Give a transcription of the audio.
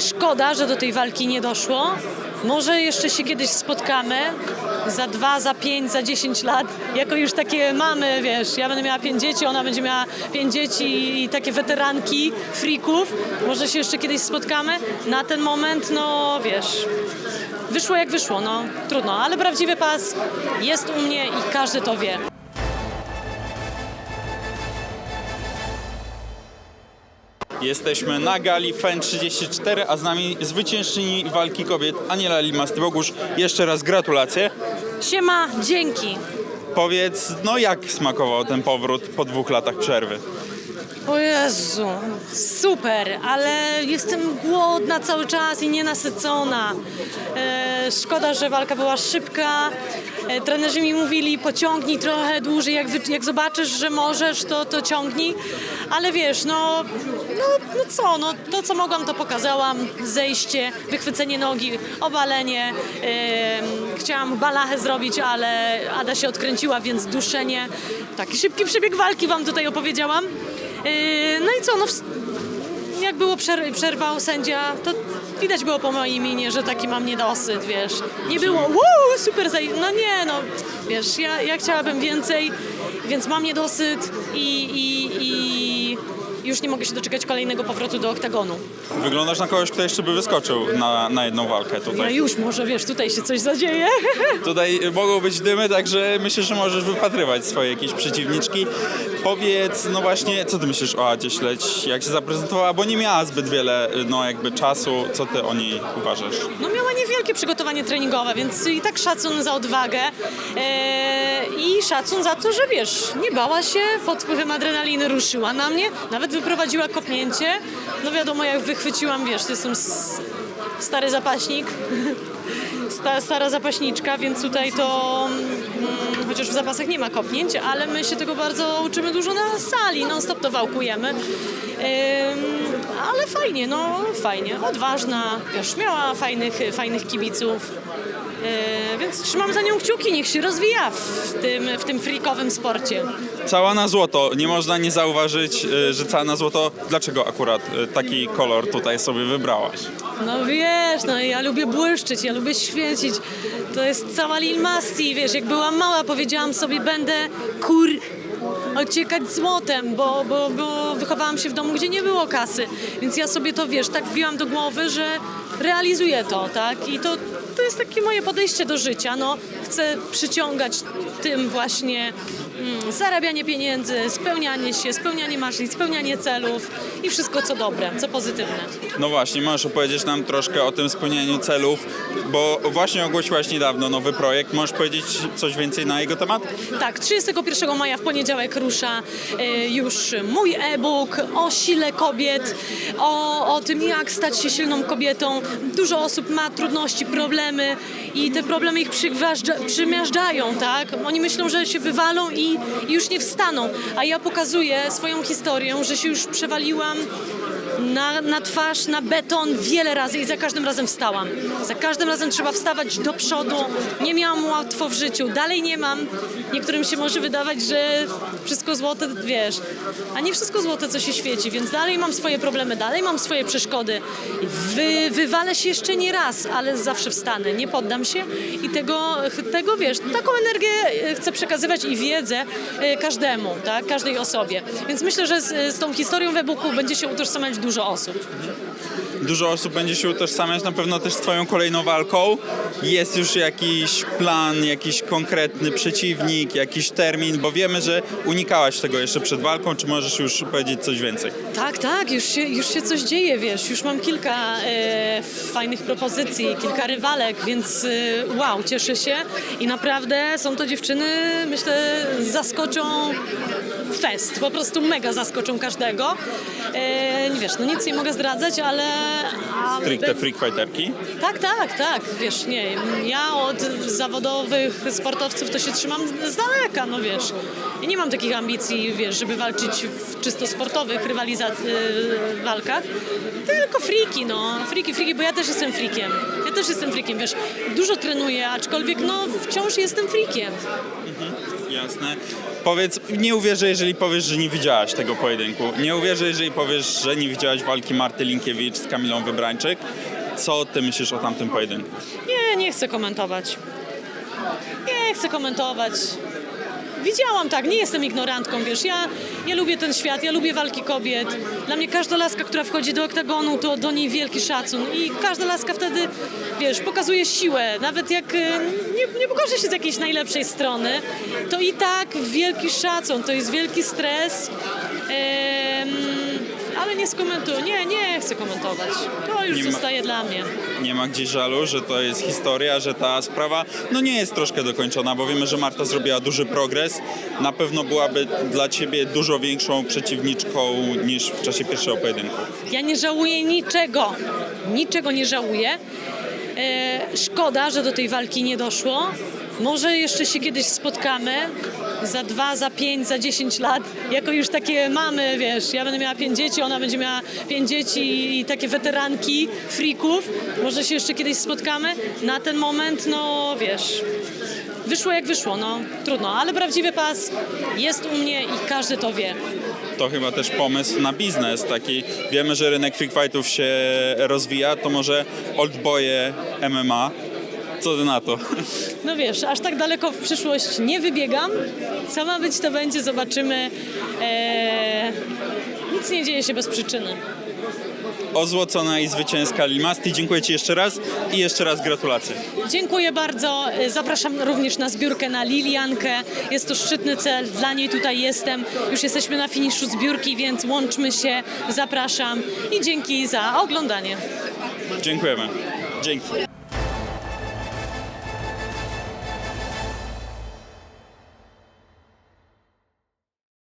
Szkoda, że do tej walki nie doszło. Może jeszcze się kiedyś spotkamy. Za dwa, za pięć, za dziesięć lat. Jako już takie mamy, wiesz, ja będę miała pięć dzieci, ona będzie miała pięć dzieci i takie weteranki, frików. Może się jeszcze kiedyś spotkamy. Na ten moment, no wiesz, wyszło jak wyszło, no trudno. Ale prawdziwy pas jest u mnie i każdy to wie. Jesteśmy na gali FEN 34, a z nami zwyciężczyni walki kobiet Aniela Limas-Bogusz. Jeszcze raz gratulacje. Siema, dzięki. Powiedz, no jak smakował ten powrót po dwóch latach przerwy? O Jezu, super, ale jestem głodna cały czas i nienasycona. E, szkoda, że walka była szybka. E, trenerzy mi mówili, pociągnij trochę dłużej, jak, jak zobaczysz, że możesz, to, to ciągnij. Ale wiesz, no, no, no co, no, to co mogłam, to pokazałam. Zejście, wychwycenie nogi, obalenie. E, chciałam balachę zrobić, ale Ada się odkręciła, więc duszenie. Taki szybki przebieg walki wam tutaj opowiedziałam. Yy, No i co, no jak było przer- przerwał sędzia, to widać było po mojej minie, że taki mam niedosyt, wiesz. Nie było, wow, super, zaj-" no nie, no, wiesz, ja, ja chciałabym więcej, więc mam niedosyt i, i, i już nie mogę się doczekać kolejnego powrotu do oktagonu. Wyglądasz na kogoś, kto jeszcze by wyskoczył na, na jedną walkę tutaj. już może, wiesz, tutaj się coś zadzieje. Tutaj mogą być dymy, także myślę, że możesz wypatrywać swoje jakieś przeciwniczki. Powiedz, no właśnie, co ty myślisz o Adzie Śledź? Jak się zaprezentowała, bo nie miała zbyt wiele, no jakby czasu. Co ty o niej uważasz? No miała niewielkie przygotowanie treningowe, więc i tak szacun za odwagę e, i szacun za to, że wiesz, nie bała się, pod wpływem adrenaliny ruszyła na mnie, nawet wyprowadziła kopnięcie. No wiadomo, jak wychwyciłam, wiesz, to jestem stary zapaśnik, sta, stara zapaśniczka, więc tutaj to, mm, chociaż w zapasach nie ma kopnięć, ale my się tego bardzo uczymy dużo na sali, non stop to wałkujemy. Ale fajnie, no fajnie, odważna, wiesz, miała fajnych, fajnych kibiców. Yy, więc trzymam za nią kciuki, niech się rozwija w tym, w tym frikowym sporcie. Cała na złoto. Nie można nie zauważyć, y, że cała na złoto. Dlaczego akurat y, taki kolor tutaj sobie wybrałaś? No wiesz, no ja lubię błyszczyć, ja lubię świecić. To jest cała Lil Masti, wiesz, jak byłam mała powiedziałam sobie, będę kur... ociekać złotem, bo, bo, bo wychowałam się w domu, gdzie nie było kasy. Więc ja sobie to, wiesz, tak wbiłam do głowy, że realizuję to, tak? I to, to jest takie moje podejście do życia, no. Chcę przyciągać tym właśnie zarabianie pieniędzy, spełnianie się, spełnianie marzeń, spełnianie celów i wszystko co dobre, co pozytywne. No właśnie, możesz opowiedzieć nam troszkę o tym spełnianiu celów, bo właśnie ogłosiłaś niedawno nowy projekt. Możesz powiedzieć coś więcej na jego temat? Tak, 31 maja w poniedziałek rusza e, już mój e-book o sile kobiet, o, o tym jak stać się silną kobietą. Dużo osób ma trudności, problemy i te problemy ich przygważdża- przymiażdżają, tak? Oni myślą, że się wywalą i, i już nie wstaną, a ja pokazuję swoją historię, że się już przewaliłam na, na twarz, na beton wiele razy i za każdym razem wstałam. Za każdym razem trzeba wstawać do przodu. Nie miałam łatwo w życiu, dalej nie mam. Niektórym się może wydawać, że wszystko złote, wiesz, a nie wszystko złote, co się świeci, więc dalej mam swoje problemy, dalej mam swoje przeszkody. Wy, wywalę się jeszcze nie raz, ale zawsze wstanę, nie poddam się i tego, tego wiesz, taką energię e, chcę przekazywać i wiedzę e, każdemu, tak, każdej osobie. Więc myślę, że z, z tą historią w e-booku będzie się utożsamiać dużo osób. Dużo osób będzie się utożsamiać na pewno też z twoją kolejną walką. Jest już jakiś plan, jakiś konkretny przeciwnik, jakiś termin, bo wiemy, że unikałaś tego jeszcze przed walką. Czy możesz już powiedzieć coś więcej? Tak, tak, już się, już się coś dzieje, wiesz, już mam kilka e, fajnych propozycji, kilka rywalek, więc e, wow, cieszę się i naprawdę są to dziewczyny, myślę, zaskoczą fest, po prostu mega zaskoczą każdego. Nie wiesz, no nic nie mogę zdradzać, ale... ale Stricte freak fighterki. tak, tak, tak, wiesz, nie, ja od zawodowych sportowców to się trzymam z daleka, no wiesz. Ja nie mam takich ambicji, wiesz, żeby walczyć w czysto sportowych rywalizac- y, walkach, tylko friki, no, friki, friki, bo ja też jestem frikiem. Ja też jestem frikiem, wiesz, dużo trenuję, aczkolwiek no wciąż jestem frikiem. Jasne. Powiedz, nie uwierzę, jeżeli powiesz, że nie widziałaś tego pojedynku. Nie uwierzę, jeżeli powiesz, że nie widziałaś walki Marty Linkiewicz z Kamilą Wybrańczyk. Co ty myślisz o tamtym pojedynku? Nie, nie chcę komentować. Nie chcę komentować. Widziałam tak, nie jestem ignorantką, wiesz, ja, ja lubię ten świat, ja lubię walki kobiet. Dla mnie każda laska, która wchodzi do oktagonu, to do niej wielki szacun i każda laska wtedy, wiesz, pokazuje siłę. Nawet jak e, nie, nie pokaże się z jakiejś najlepszej strony, to i tak wielki szacun, to jest wielki stres. Em, ale nie skomentuję, nie, nie chcę komentować. To już Nie ma- zostaje dla mnie. Nie ma gdzieś żalu, że to jest historia, że ta sprawa no nie jest troszkę dokończona, bo wiemy, że Marta zrobiła duży progres. Na pewno byłaby dla ciebie dużo większą przeciwniczką niż w czasie pierwszego pojedynku. Ja nie żałuję niczego. Niczego nie żałuję. E, szkoda, że do tej walki nie doszło. Może jeszcze się kiedyś spotkamy. Za dwa, za pięć, za dziesięć lat. Jako już takie mamy, wiesz, ja będę miała pięć dzieci, ona będzie miała pięć dzieci i takie weteranki, frików. Może się jeszcze kiedyś spotkamy. Na ten moment, no wiesz, wyszło jak wyszło, no trudno. Ale prawdziwy pas jest u mnie i każdy to wie. To chyba też pomysł na biznes taki. Wiemy, że rynek freak fightów się rozwija, to może oldboye MMA. Co ty na to? No wiesz, aż tak daleko w przyszłość nie wybiegam. Co ma być, to będzie, zobaczymy. Eee, nic nie dzieje się bez przyczyny. Ozłocona i zwycięska Limasti. Dziękuję ci jeszcze raz i jeszcze raz gratulacje. Dziękuję bardzo. Zapraszam również na zbiórkę na Liliankę. Jest to szczytny cel, dla niej tutaj jestem. Już jesteśmy na finiszu zbiórki, więc łączmy się. Zapraszam i dzięki za oglądanie. Dziękujemy. Dzięki.